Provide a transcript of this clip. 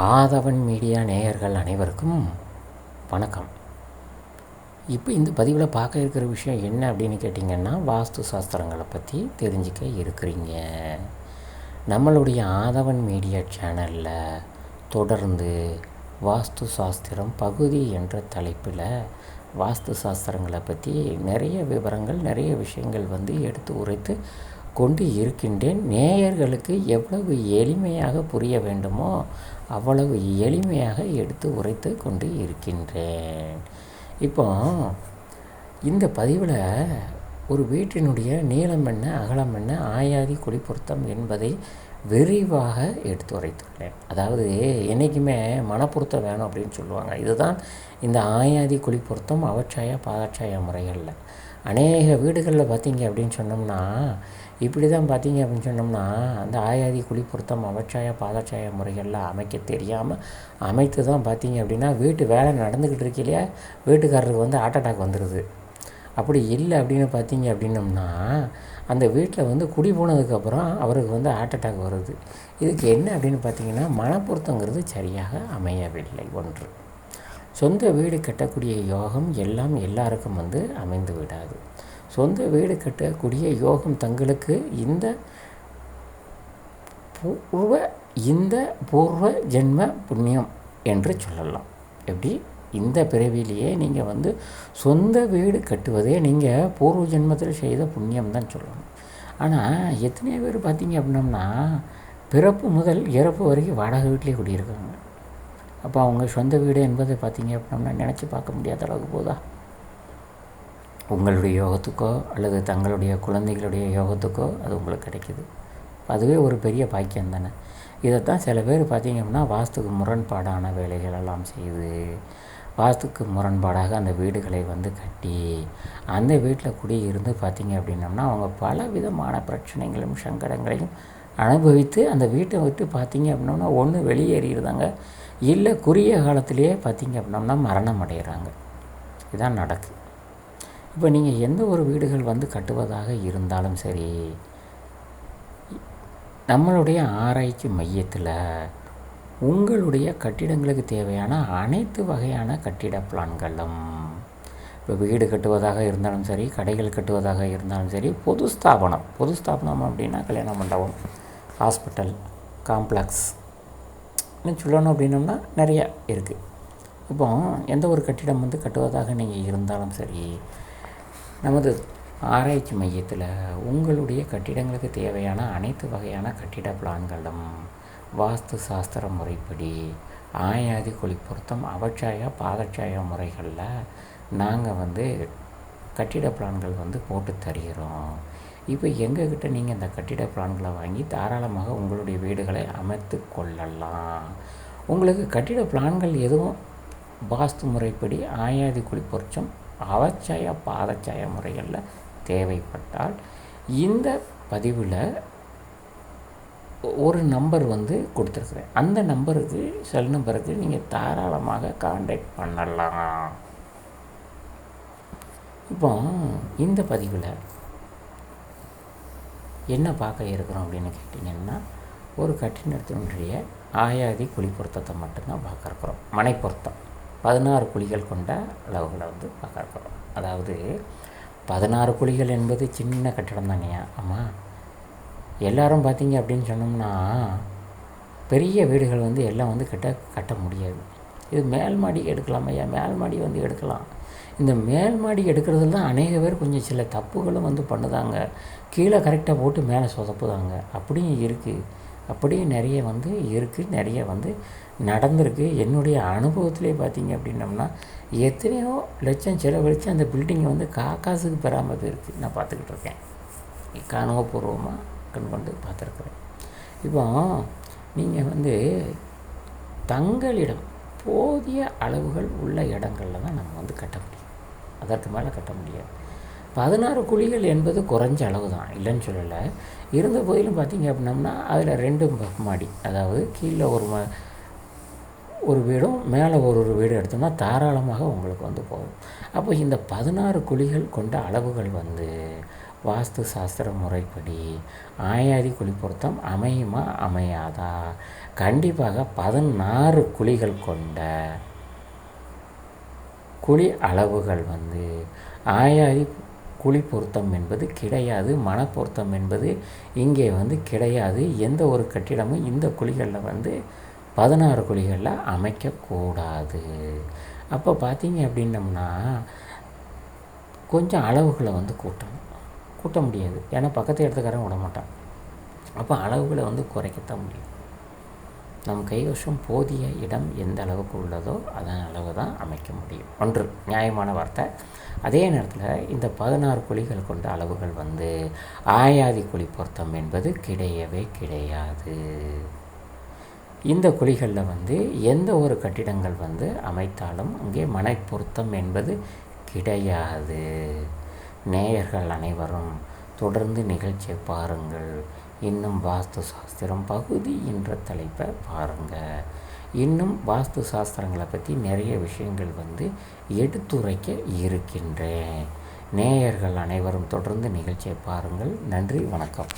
ஆதவன் media நேயர்கள் அனைவருக்கும் வணக்கம். இப்போ இந்த பதிவில் பார்க்க இருக்கிற விஷயம் என்ன அப்படின்னு கேட்டிங்கன்னா வாஸ்து சாஸ்திரங்களை பற்றி தெரிஞ்சுக்க இருக்கிறீங்க. நம்மளுடைய ஆதவன் மீடியா சேனலில் தொடர்ந்து வாஸ்து சாஸ்திரம் பகுதி என்ற தலைப்பில் வாஸ்து சாஸ்திரங்களை பற்றி நிறைய விவரங்கள் நிறைய விஷயங்கள் வந்து எடுத்து உரைத்து கொண்டு இருக்கின்றேன். நேயர்களுக்கு எவ்வளவு எளிமையாக புரிய வேண்டுமோ அவ்வளவு எளிமையாக எடுத்து உரைத்து கொண்டு இருக்கின்றேன். இப்போ இந்த பதிவில் ஒரு வீட்டினுடைய நீளம் என்ன அகலம் என்ன ஆயாதி குடிப்பொருத்தம் என்பதை விரிவாக எடுத்து உரைத்துள்ளேன். அதாவது என்றைக்குமே மனப்பொருத்தம் வேணும் அப்படின்னு சொல்லுவாங்க. இதுதான் இந்த ஆயாதி குழிப்பொருத்தம் அவச்சாய பாதச்சாய முறைகளில் அநேக வீடுகளில் பார்த்தீங்க அப்படின்னு சொன்னோம்னா இப்படி தான் பார்த்தீங்க அப்படின்னு சொன்னோம்னா அந்த ஆயாதி குழி பொருத்தம் அவச்சாய பாதச்சாய முறைகளில் அமைக்க தெரியாமல் அமைத்து தான் பார்த்தீங்க அப்படின்னா வீட்டு வேலை நடந்துக்கிட்டு இருக்கையிலே வீட்டுக்காரருக்கு வந்து ஹார்ட் அட்டாக் வந்துடுது அப்படி இல்லை அப்படின்னு பார்த்தீங்க அப்படின்னம்னா அந்த வீட்டில் வந்து குடி போனதுக்கப்புறம் அவருக்கு வந்து ஹார்ட் அட்டாக் வருது. இதுக்கு என்ன அப்படின்னு பார்த்தீங்கன்னா மனப்பொருத்தங்கிறது சரியாக அமையவில்லை. ஒன்று. சொந்த வீடு கட்டக்கூடிய யோகம் எல்லாம் எல்லாருக்கும் வந்து அமைந்து விடாது சொந்த வீடு கட்டக்கூடிய யோகம் தங்களுக்கு இந்த பூர்வ இந்த பூர்வ ஜென்ம புண்ணியம் என்று சொல்லலாம். எப்படி? இந்த பிறவிலேயே நீங்கள் வந்து சொந்த வீடு கட்டுவதே நீங்கள் பூர்வ ஜென்மத்தில் செய்த புண்ணியம் தான் சொல்லணும். ஆனால் எத்தனையோ பேர் பார்த்தீங்க அப்படின்னம்னா பிறப்பு முதல் இறப்பு வரைக்கும் வாடகை வீட்டிலே குடியிருக்காங்க அப்போ அவங்க சொந்த வீடு என்பதை பார்த்தீங்க அப்படின்னா நினச்சி பார்க்க முடியாத அளவுக்கு போதா? உங்களுடைய யோகத்துக்கோ அல்லது தங்களுடைய குழந்தைகளுடைய யோகத்துக்கோ அது உங்களுக்கு கிடைக்கிது. அதுவே ஒரு பெரிய பாக்கியம் தானே. இதைத்தான் சில பேர் பார்த்திங்க அப்படின்னா வாஸ்துக்கு முரண்பாடான வேலைகள் எல்லாம் செய்து வாஸ்துக்கு முரண்பாடாக அந்த வீடுகளை வந்து கட்டி அந்த வீட்டில் குடியிருந்து பார்த்திங்க அப்படின்னம்னா அவங்க பல விதமான பிரச்சனைகளும் சங்கடங்களையும் அனுபவித்து அந்த வீட்டை விட்டு பார்த்திங்க அப்படின்னம்னா ஒன்று வெளியேறிடுதாங்க. இல்லை குறுகிய காலத்திலேயே பார்த்திங்க அப்படின்னம்னா மரணம் அடைகிறாங்க இதான் நடக்குது இப்போ நீங்கள் எந்த ஒரு வீடுகள் வந்து கட்டுவதாக இருந்தாலும் சரி நம்மளுடைய ஆராய்ச்சி மையத்தில் உங்களுடைய கட்டிடங்களுக்கு தேவையான அனைத்து வகையான கட்டிட பிளான்களும் இப்போ வீடு கட்டுவதாக இருந்தாலும் சரி கடைகள் கட்டுவதாக இருந்தாலும் சரி பொது ஸ்தாபனம் பொது ஸ்தாபனம் அப்படின்னா கல்யாண மண்டபம் ஹாஸ்பிட்டல் காம்ப்ளெக்ஸ் இன்னும் சொல்லணும் அப்படின்னோம்னா நிறையா இருக்குது. இப்போ எந்த ஒரு கட்டிடம் வந்து கட்டுவதாக நீங்கள் இருந்தாலும் சரி நமது ஆராய்ச்சி மையத்தில் உங்களுடைய கட்டிடங்களுக்கு தேவையான அனைத்து வகையான கட்டிட பிளான்களும் வாஸ்து சாஸ்திர முறைப்படி ஆயாதி குழி பொருத்தம் அவச்சாய பாதச்சாய முறைகளில் நாங்கள் வந்து கட்டிட பிளான்கள் வந்து போட்டு தருகிறோம். இப்போ எங்ககிட்ட நீங்கள் இந்த கட்டிட பிளான்களை வாங்கி தாராளமாக உங்களுடைய வீடுகளை அமைத்து கொள்ளலாம். உங்களுக்கு கட்டிட பிளான்கள் எதுவும் வாஸ்து முறைப்படி ஆயாதி குழி பொருத்தம் அவச்சாய பாதச்சாய முறைகளில் தேவைப்பட்டால் இந்த பதிவில் ஒரு நம்பர் வந்து கொடுத்துருக்குறேன். அந்த நம்பருக்கு செல் நம்பருக்கு நீங்கள் தாராளமாக காண்டாக்ட் பண்ணலாம். இப்போ இந்த பதிவில் என்ன பார்க்க இருக்கிறோம் அப்படின்னு கேட்டிங்கன்னா ஒரு கட்டினத்தினுடைய ஆயாதி குழி பொருத்தத்தை மட்டும்தான் பார்க்க இருக்கிறோம். பதினாறு குழிகள் கொண்ட அளவுகளை வந்து பார்க்க இருக்கிறோம் அதாவது பதினாறு குழிகள் என்பது சின்ன கட்டிடம் தானேயா ஆமாம் எல்லாரும் பார்த்தீங்க அப்படின்னு சொன்னோம்னா பெரிய வீடுகள் வந்து எல்லாம் வந்து கட்ட கட்ட முடியாது. இது மேல் மாடி எடுக்கலாம் ஐயா. மேல் மாடி வந்து எடுக்கலாம். இந்த மேல் மாடி எடுக்கிறதுல தான் அநேக பேர் கொஞ்சம் சில தப்புகளும் வந்து பண்ணுதாங்க. கீழே கரெக்டாக போட்டு மேலே சொதப்புதாங்க. அப்படியும் இருக்குது அப்படியும் நிறைய வந்து இருக்குது நிறைய வந்து நடந்திருக்கு. என்னுடைய அனுபவத்திலே பார்த்தீங்க அப்படின்னம்னா எத்தனையோ லட்சம் செலவழித்து அந்த பில்டிங்கை வந்து காக்காசுக்கு பெறாமல் போயிருக்கு நான் பார்த்துக்கிட்டு இருக்கேன். அனுபவபூர்வமாக கண் கொண்டு பார்த்துருக்குறேன். இப்போ நீங்கள் வந்து தங்களிடம் போதிய அளவுகள் உள்ள இடங்களில் தான் நம்ம வந்து கட்ட முடியும். அதற்கு மேலே கட்ட முடியாது. பதினாறு குழிகள் என்பது குறைஞ்ச அளவு தான் இல்லைன்னு சொல்லலை. இருந்த போதிலும் பார்த்தீங்க அப்படின்னம்னா அதில் ரெண்டு மாடி அதாவது கீழே ஒரு ம ஒரு வீடும் மேலே ஒரு ஒரு வீடு எடுத்தோம்னா தாராளமாக உங்களுக்கு வந்து போகும் அப்போ இந்த பதினாறு குழிகள் கொண்ட அளவுகள் வந்து வாஸ்து சாஸ்திர முறைப்படி ஆயாதி குழி பொருத்தம் அமையுமா அமையாதா? கண்டிப்பாக பதினாறு குழிகள் கொண்ட குழி அளவுகள் வந்து ஆயாதி குழி பொருத்தம் என்பது கிடையாது மனப்பொருத்தம் என்பது இங்கே வந்து கிடையாது. எந்த ஒரு கட்டிடமும் இந்த குழிகளில் வந்து பதினாறு குழிகளில் அமைக்கக்கூடாது. அப்போ பார்த்தீங்க அப்படின்னம்னா கொஞ்சம் அளவுகளை வந்து கூட்டணும். கூட்ட முடியாது. ஏன்னா பக்கத்து இடத்துக்காரன் விட மாட்டான். அப்போ அளவுகளை வந்து குறைக்கத்தான் முடியும். நம் கைவசம் போதிய இடம் எந்த அளவுக்கு உள்ளதோ அதன் அளவு தான் அமைக்க முடியும். ஒன்று நியாயமான வார்த்தை. அதே நேரத்தில் இந்த பதினாறு குழிகள் கொண்ட அளவுகள் வந்து ஆயாதி குழி பொருத்தம் என்பது கிடையவே கிடையாது. இந்த குழிகளில் வந்து எந்த ஒரு கட்டிடங்கள் வந்து அமைத்தாலும் அங்கே மனை பொருத்தம் என்பது கிடையாது. நேயர்கள் அனைவரும் தொடர்ந்து நிகழ்ச்சியை பாருங்கள். இன்னும் வாஸ்து சாஸ்திரம் பகுதி என்ற தலைப்பை பாருங்கள் இன்னும் வாஸ்து சாஸ்திரங்களை பற்றி நிறைய விஷயங்கள் வந்து எடுத்துரைக்க இருக்கின்றேன். நேயர்கள் அனைவரும் தொடர்ந்து நிகழ்ச்சியை பாருங்கள். நன்றி வணக்கம்.